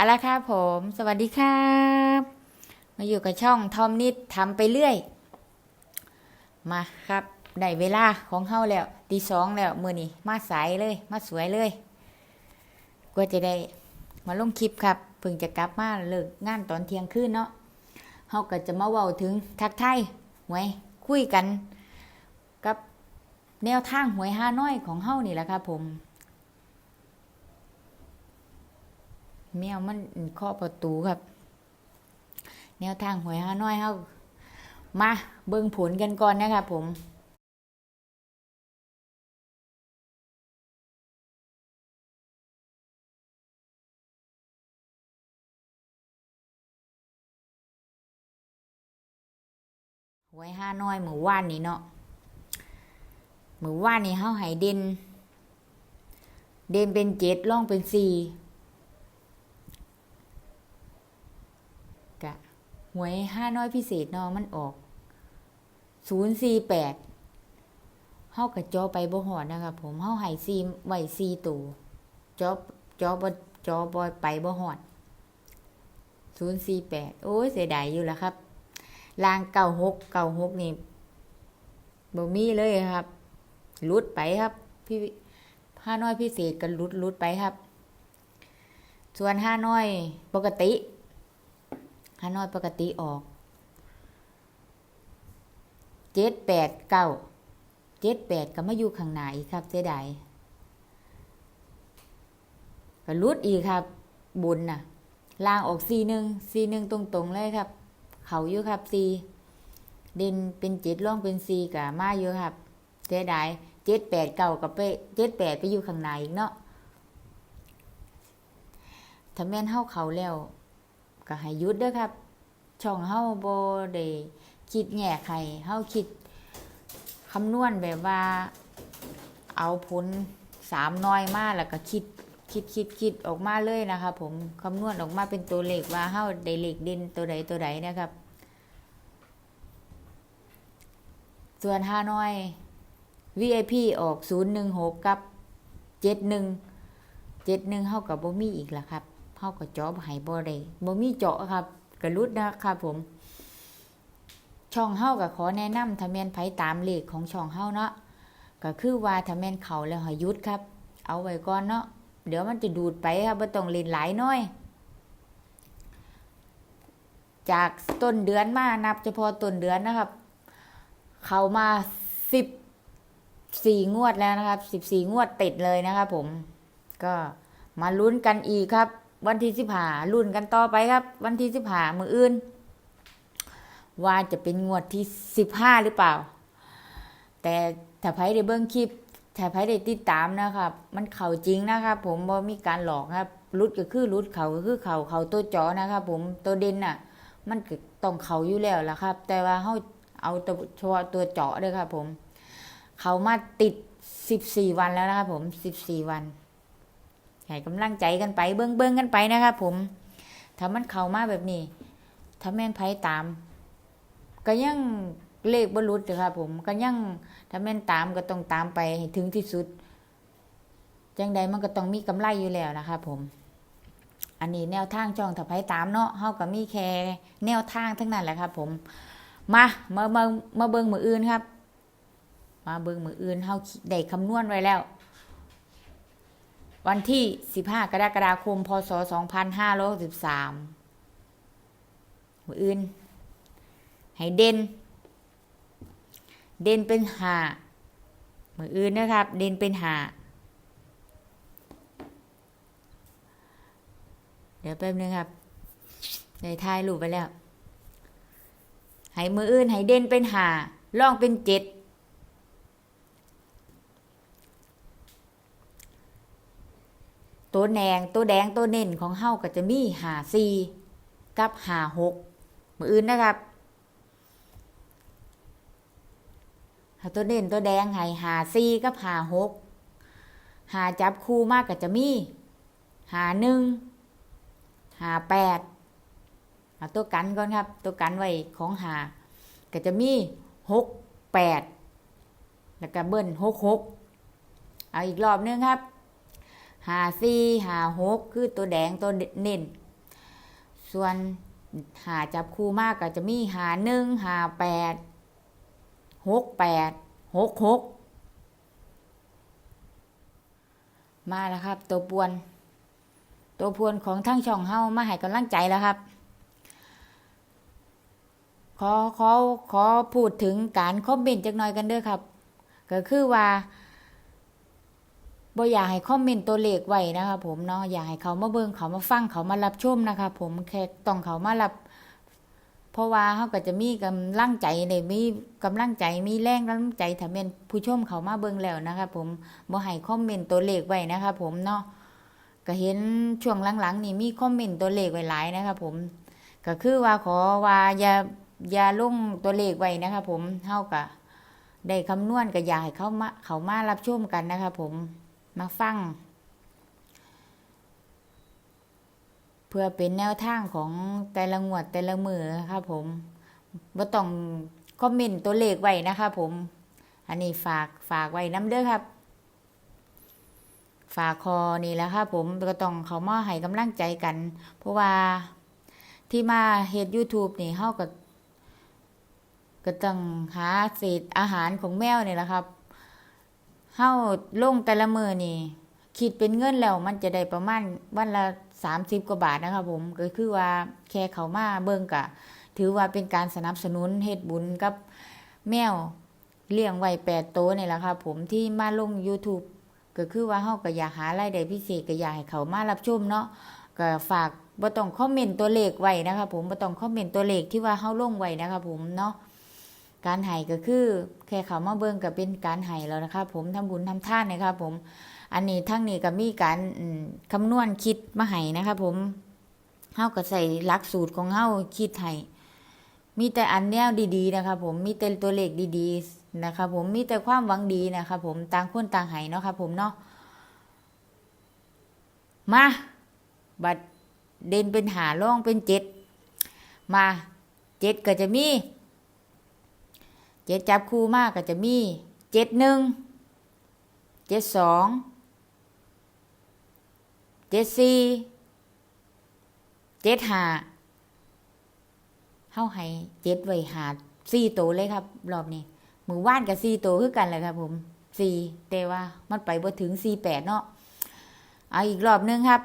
เอาละครับผม สวัสดีครับ มาอยู่กับช่องทอมนิดทำไปเรื่อย มาครับได้เวลาของเฮาแล้วตีสองแล้วมือนี้มาสายเลย มาสวยเลยก็จะได้มาลงคลิปครับเพิ่งจะกลับมาเลิกงานตอนเที่ยงคืนเนาะเฮาก็จะมาเว้าถึงทักไทายหวยคุยกัน กับแนวทางหวยห้าน้อยของเฮานี่แหละครับผม แมวมันเคาะประตูครับ แนวทางหวยห้าน้อยเฮามาเบิ่งผลกันก่อนนะครับผมหวยห้าน้อยหมู่ว่านนี่เนาะหมู่ว่านนี่เฮาให้เด่นเด่นเป็นเจ็ดล่องเป็นสี่ กะ หวยห้าน้อยพิเศษนาะมันออกศูนย์สี่แปดเฮากะจอไปบ่หอดนะครับผมเฮาให้ซีไว้ซีตัวจอจอบ่จอบ่ไปบ่หอดศูนย์สี่แปดโอ้ยเสียดายอยู่แล้วครับลางเก้าหกเก้าหกนี่บ่มีเลยครับลุดไปครับ พี่ห้าน้อยพิเศษกันลุดลุดไปครับ ส่วนห้าน้อยปกติ ฮานอยปกติออกเจ็ดแปดเก้าเจ็ดแปดก็มาอยู่ข้างหน้าอีกครับเสียดายก็รุดอีกครับบุญน่ะล่างออกซีหนึ่งซีหนึ่งตรงๆเลยครับ เขาอยู่ครับซีเด่นเป็นเจ็ดล่องเป็นซีกับมาอยู่ครับเสียดายเจ็ดแปดเก้ากับไปเจ็ดแปดไปอยู่ข้างในอีกเนาะถ้าแม่นเฮาเขาแล้ว ก็ให้หยุดด้อครับ ช่องเฮาโบ่ได้คิดแง่ไขเฮาคิดคำนวณแบบว่า เอาผลสามน้อยมาแล้วก็คิดคิดคิดคิดออกมาเลยนะครับผมคำนวณออกมาเป็นตัวเลขว่าเฮาได้เลขเด่นตัวใดตัวใดนะครับ ส่วนห้าน้อย VIP ออก 016 กับ 71 71เฮากับบ่มีอีกล่ะครับ เฮาก็เจาะบ่ให้บ่ได้บ่มีเจาะครับกระลุดนะครับผม ช่องเฮาก็ขอแนะนำถ้าแม่นไผตามเลขของช่องเฮาเนาะก็คือว่าถ้าแม่นเขาแล้วให้หยุดครับ เอาไว้ก่อนเนาะเดี๋ยวมันจะดูดไปครับบ่ต้องเล่นหลายน้อย จากต้นเดือนมานับเฉพาะต้นเดือนนะครับ เข้ามา14งวดแล้วนะครับ14งวดติดเลยนะครับผม ก็มาลุ้นกันอีกครับ วันที่สิบหาลุ้นกันต่อไปครับ วันที่สิบหามืออื่น ว่าจะเป็นงวดที่สิบห้าหรือเปล่า แต่ถ้าไพ่ได้เบิ้งคลิปถ้าไพ่ได้ติดตามนะครับ มันเข่าจริงนะครับ ผมบ่มีการหลอกครับรุดก็คือรุดเข่าก็คือเข่าเข่าตัวจอนะครับผมตัวเด่นน่ะ มันก็ต้องเข่าอยู่แล้วล่ะครับ แต่ว่าเขาเอาตัวเฉพาะตัวเจาะด้วยครับผม เขามาติดสิบสี่วันแล้วนะครับผมสิบสี่วัน ให้กำลังใจกันไปเบิ้งเบิ้งกันไปนะครับผมถ้ามันเข้ามาแบบนี้ ถ้าแม่นไผตาม ก็ยังเลขบรรุษครับผมก็ยังถ้าแม่นตามก็ต้องตามไปให้ถึงที่สุดจังใดมันก็ต้องมีกำไรอยู่แล้วนะครับผม อันนี้แนวทางช่องถ้าไผตามเนาะเฮาก็มีแค่แนวทางทั้งนั้นแหละครับผม มามามามาเบิ่งมืออื่นครับ มาเบิ่งมืออื่นเฮาได้คำนวณไว้แล้ว วันที่ 15 กรกฎาคม พศ 2563มืออื่น ให้เด่น เด่นเป็นหามืออื่นนะครับ เด่นเป็นหาเดี๋ยวแป๊บนึงครับได้ทายรูปไปแล้ว ให้มืออื่น ให้เด่นเป็นหาล่องเป็นเจ็ด ตัวแดงตัวแดงตัวเน่นของเฮาก็จะมีหาซีกับหาหกมืออื่นนะครับถ้าตัวเด่นตัวแดงให้หาซีกับหาหกหาจับคู่มากก็จะมีหาหนึ่งหาแปดเอาตัวกันก่อนครับ ตัวกันไว้ของหาก็จะมีหกแปดแล้วก็เบิ้ลหกหกเอาอีกรอบนึงครับ หาสี่หาหกคือตัวแดงตัวเน้นส่วนหาจับคู่มากก็จะมีหาหนึ่งหาแปดหกแปดหกหกมาแล้วครับ ตัวปวน ตัวพวนของทั้งช่องเฮามาให้กำลังใจแล้วครับ ขอขอขอพูดถึงการคอมเมนต์จักหน่อยกันเด้อครับ ก็คือว่า บ่อยากให้คอมเมนต์ตัวเลขไว้นะครับผมเนาะอยากให้เขามาเบิ่งเขามาฟังเขามารับชมนะครับผมแค่ต้องเขามารับ เพราะว่าเขาก็จะมีกำลังใจในมีกำลังใจมีแรงกำลังใจถ้าเป็นผู้ชมเขามาเบิ่งแล้วนะครับผมบ่ให้คอมเมนต์ตัวเลขไว้นะครับผมเนาะก็เห็นช่วงหลังๆ นี่มีคอมเมนต์ตัวเลขไว้หลายนะครับผมก็คือว่าขอว่าอย่าอย่าลงตัวเลขไว้นะครับผมเฮาก็ได้คำนวณก็อยากให้เขามาเขามารับชมกันนะครับผม มาฟัง เพื่อเป็นแนวทางของแต่ละงวดแต่ละมือครับผมบ่ต้องคอมเมนต์ตัวเลขไว้นะครับผม อันนี้ฝากฝากไว้น้ำเด้อครับ ฝากคอนี่แหละครับผมก็ต้องเขามาให้กำลังใจกัน เพราะว่าที่มาเฮ็ด YouTube นี่เฮาก็ก็ต้องหาเศษอาหารของแมวนี่แหละครับ เฮาลงแต่ละมือนี่ คิดเป็นเงินแล้วมันจะได้ประมาณวันละสามสิบกว่าบาทนะครับผมก็คือว่าแค่เขามาเบิ่งกะ ถือว่าเป็นการสนับสนุนเฮ็ดบุญกับแมวเลี้ยงไว้แปดโตนี่แหละครับผมที่มาลง YouTube ก็คือว่าเฮาก็อยากหารายได้พิเศษก็อยากให้เขามารับชมเนาะก็ฝากบ่ต้องคอมเมนต์ตัวเลขไว้นะครับผมบ่ต้องคอมเมนต์ตัวเลขที่ว่าเฮาลงไว้นะครับผมเนาะ การให้ก็คือแค่เขามาเบิ่งก็เป็นการให้แล้วนะครับผมทำบุญทำท่านนะครับผม อันนี้ทั้งนี้ก็มีการอืมคำนวณคิดมาให้นะครับผมเฮาก็ใส่หลักสูตรของเฮาคิดให้มีแต่อันแนวดีๆนะครับผมมีแต่ตัวเลขดีๆนะครับผมมีแต่ความหวังดีนะครับผมต่างคนต่างให้เนาะครับผมเนาะมาบัดเด่นเป็นหาล่องเป็นเจ็ดมาเจ็ดก็จะมี เจ็ดจับคู่มากก็จะมีเจ็ดหนึ่งเจ็ดสองเจ็ดสี่เจ็ดห้าเฮาให้เจ็ดไว้หาสี่ตัวเลยครับ รอบนี้มือว่านกับสี่ตัวคือกันเลยครับ ผมสี่แต่ว่ามันไปบ่ถึงสี่แปดเนาะเอาอีกรอบนึงครับ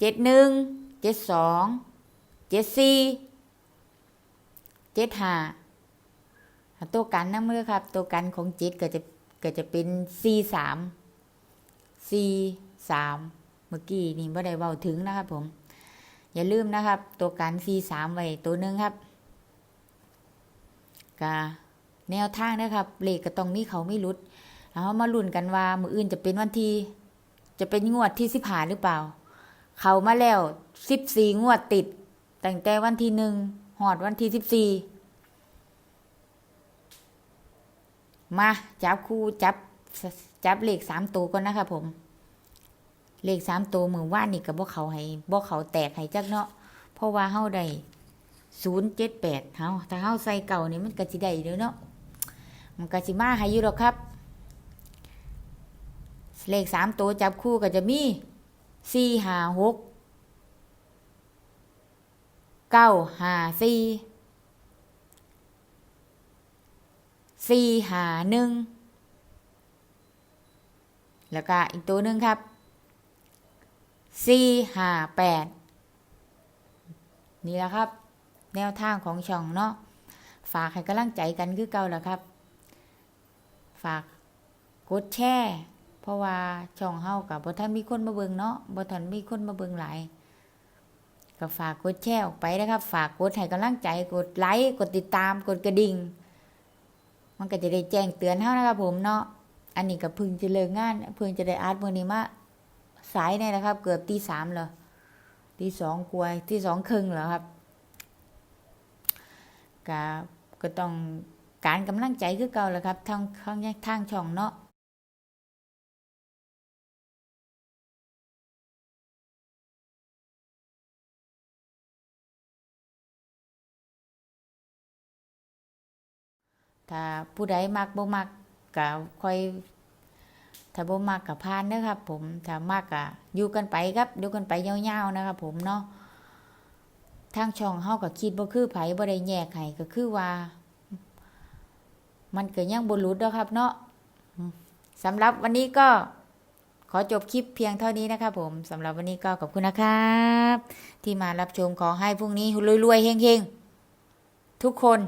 เจ็ดหนึ่งเจ็ดสองเจ็ดสี่เจ็ดห้า ตัวกันนะมือครับ ตัวกันของจ็ดก็จะก็จะเป็นสี่สามสี่สามเมื่อกี้นี่บ่ได้เว้าถึงนะครับผม อย่าลืมนะครับ ตัวกันสี่สามไว้ตัวหนึ่งครับกาแนวทางนะครับเลขก็ต้องมีเขาไม่รุดแล้วมาลุ้นกันว่า มืออื่นจะเป็นวันที่จะเป็นงวดที่สิบหาหรือเปล่า เขามาแล้วสิบสี่งวดติดตั้งแต่วันที่หนึ่งหอดวันที่สิบสี่ มาจับคู่จับจับเลขสามตัวก่อนนะครับผม เลขสามตัวมือว่านนี่กับบ่เขาให้บ่เขาแตกให้จักเนาะเพราะว่าเฮาได้ศูนย์เจ็ดแปดเฮาถ้าเฮาใส่เก่านี่มันก็สิได้เด้อเนาะมันก็สิมาให้อยู่หรอกครับ เลขสามตัวจับคู่ก็จะมีสี่ห้าหกเก้าห้าสี่ สี่หาหนึ่งแล้วก็อีกตัวหนึ่งครับสี่หาแปดนี่แหละครับ แนวทางของช่องเนาะฝากให้กำลังใจกันคือเก่าแหละครับ ฝากกดแชร์เพราะว่าช่องเฮากับบ่ทันมีคนมาเบิงเนาะบ่ทันมีคนมาเบิงหลายก็ฝากกดแชร์ออกไปนะครับ ฝากกดให้กำลังใจกดไลค์กดติดตามกดกระดิ่ง มันก็จะได้แจ้งเตือนเท่านะครับผมเนาะอันนี้ก็พึ่งจะเลิกงานเพึ่งจะได้อาร์ตมือนี้มาสายเนี่ยนะครับ เกือบตีสามเหรอตีสองกวยที่สองครึ่งเหรอครับก็ก็ต้องการกำลังใจคือเก่าแหล้วครับทางทางทางช่องเนาะ ถ้าผู้ใดมักบ่มักก็ค่อยถ้าบ่มักกับพานเด้อครับ ผมถ้ามักก็อยู่กันไปครับอยู่กันไปยาวๆนะครับผมเนาะทางช่องเฮาก็คิดบ่คือไผบ่ได้แยกให้ก็คือว่า มันก็ยังบ่หลุดเนาะครับ เนาะสำหรับวันนี้ก็ขอจบคลิปเพียงเท่านี้นะครับผมสำหรับวันนี้ก็ขอบคุณนะครับ ที่มารับชมขอให้พรุ่งนี้รวยๆเฮงๆ ทุกคน